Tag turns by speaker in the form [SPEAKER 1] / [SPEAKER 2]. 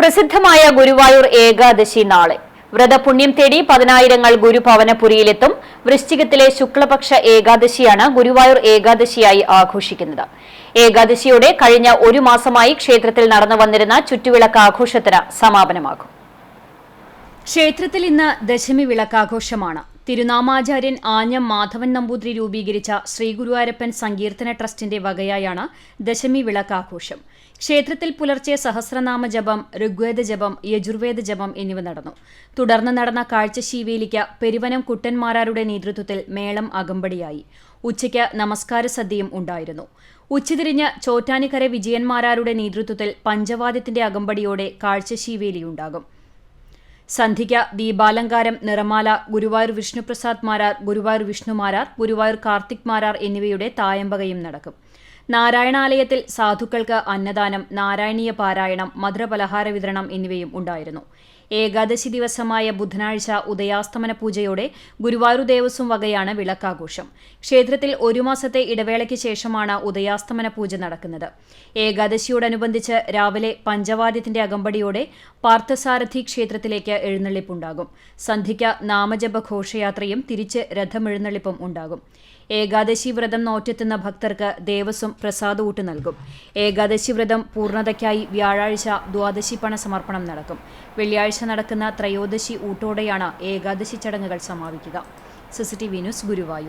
[SPEAKER 1] പ്രസിദ്ധമായ ഗുരുവായൂർ ഏകാദശി നാളെ. വ്രതപുണ്യം തേടി പതിനായിരങ്ങൾ ഗുരുഭവനപുരിയിലെത്തും. വൃശ്ചികത്തിലെ ശുക്ലപക്ഷ ഏകാദശിയാണ് ഗുരുവായൂർ ഏകാദശിയായി ആഘോഷിക്കുന്നത്. ഏകാദശിയോടെ കഴിഞ്ഞ ഒരു മാസമായി ക്ഷേത്രത്തിൽ നടന്നു വന്നിരുന്ന ചുറ്റുവിളക്ക് ആഘോഷത്തിന് സമാപനമാകും.
[SPEAKER 2] ക്ഷേത്രത്തിൽ ഇന്ന് ദശമി വിളക്കാഘോഷമാണ്. തിരുനാമാചാര്യൻ ആഞ്ഞം മാധവൻ നമ്പൂതിരി രൂപീകരിച്ച ശ്രീഗുരുവാരപ്പൻ സങ്കീർത്തന ട്രസ്റ്റിന്റെ വകയായാണ് ദശമി വിളക്കാഘോഷം. ക്ഷേത്രത്തിൽ പുലർച്ചെ സഹസ്രനാമ ജപം ഋഗ്വേദ ജപം യജുർവേദ ജപം എന്നിവ നടന്നു. തുടർന്ന് നടന്ന കാഴ്ചശീവേലിക്ക് പെരുവനം കുട്ടന്മാരാരുടെ നേതൃത്വത്തിൽ മേളം അകമ്പടിയായി. ഉച്ചയ്ക്ക് നമസ്കാര സദ്യയും ഉണ്ടായിരുന്നു. ഉച്ചതിരിഞ്ഞ് ചോറ്റാനിക്കര വിജയന്മാരാരുടെ നേതൃത്വത്തിൽ പഞ്ചവാദ്യത്തിന്റെ അകമ്പടിയോടെ കാഴ്ചശീവേലിയുണ്ടാകും. സന്ധിക ദീപാലങ്കാരം നിറമാല ഗുരുവായൂർ വിഷ്ണുപ്രസാദ് മാരാർ ഗുരുവായൂർ വിഷ്ണുമാരാർ ഗുരുവായൂർ കാർത്തിക് മാരാർ എന്നിവയുടെ തായമ്പകയും നടക്കും. നാരായണാലയത്തിൽ സാധുക്കൾക്ക് അന്നദാനം നാരായണീയ പാരായണം മധുരപലഹാര വിതരണം എന്നിവയും ഉണ്ടായിരുന്നു. ഏകാദശി ദിവസമായ ബുധനാഴ്ച ഉദയാസ്തമന പൂജയോടെ ഗുരുവായൂർ ദേവസ്വം വകയാണ് വിളക്കാഘോഷം. ക്ഷേത്രത്തിൽ ഒരു മാസത്തെ ഇടവേളയ്ക്ക് ശേഷമാണ് ഉദയാസ്തമന പൂജ നടക്കുന്നത്. ഏകാദശിയോടനുബന്ധിച്ച് രാവിലെ പഞ്ചവാദ്യത്തിന്റെ അകമ്പടിയോടെ പാർത്ഥസാരഥി ക്ഷേത്രത്തിലേക്ക് എഴുന്നള്ളിപ്പുണ്ടാകും. സന്ധ്യയ്ക്ക് നാമജപ ഘോഷയാത്രയും തിരിച്ച് രഥമെഴുന്നള്ളിപ്പും ഉണ്ടാകും. ഏകാദശി വ്രതം നോറ്റെത്തുന്ന ഭക്തർക്ക് ദേവസ്വം പ്രസാദൂട്ട് നൽകും. ഏകാദശി വ്രതം പൂർണതയ്ക്കായി വ്യാഴാഴ്ച ദ്വാദശി പണ സമർപ്പണം നടക്കും. വെള്ളിയാഴ്ച നടക്കുന്ന ത്രയോദശി ഊട്ടോടെയാണ് ഏകാദശി ചടങ്ങുകൾ സമാപിക്കുക. CCTV news Guruvayur.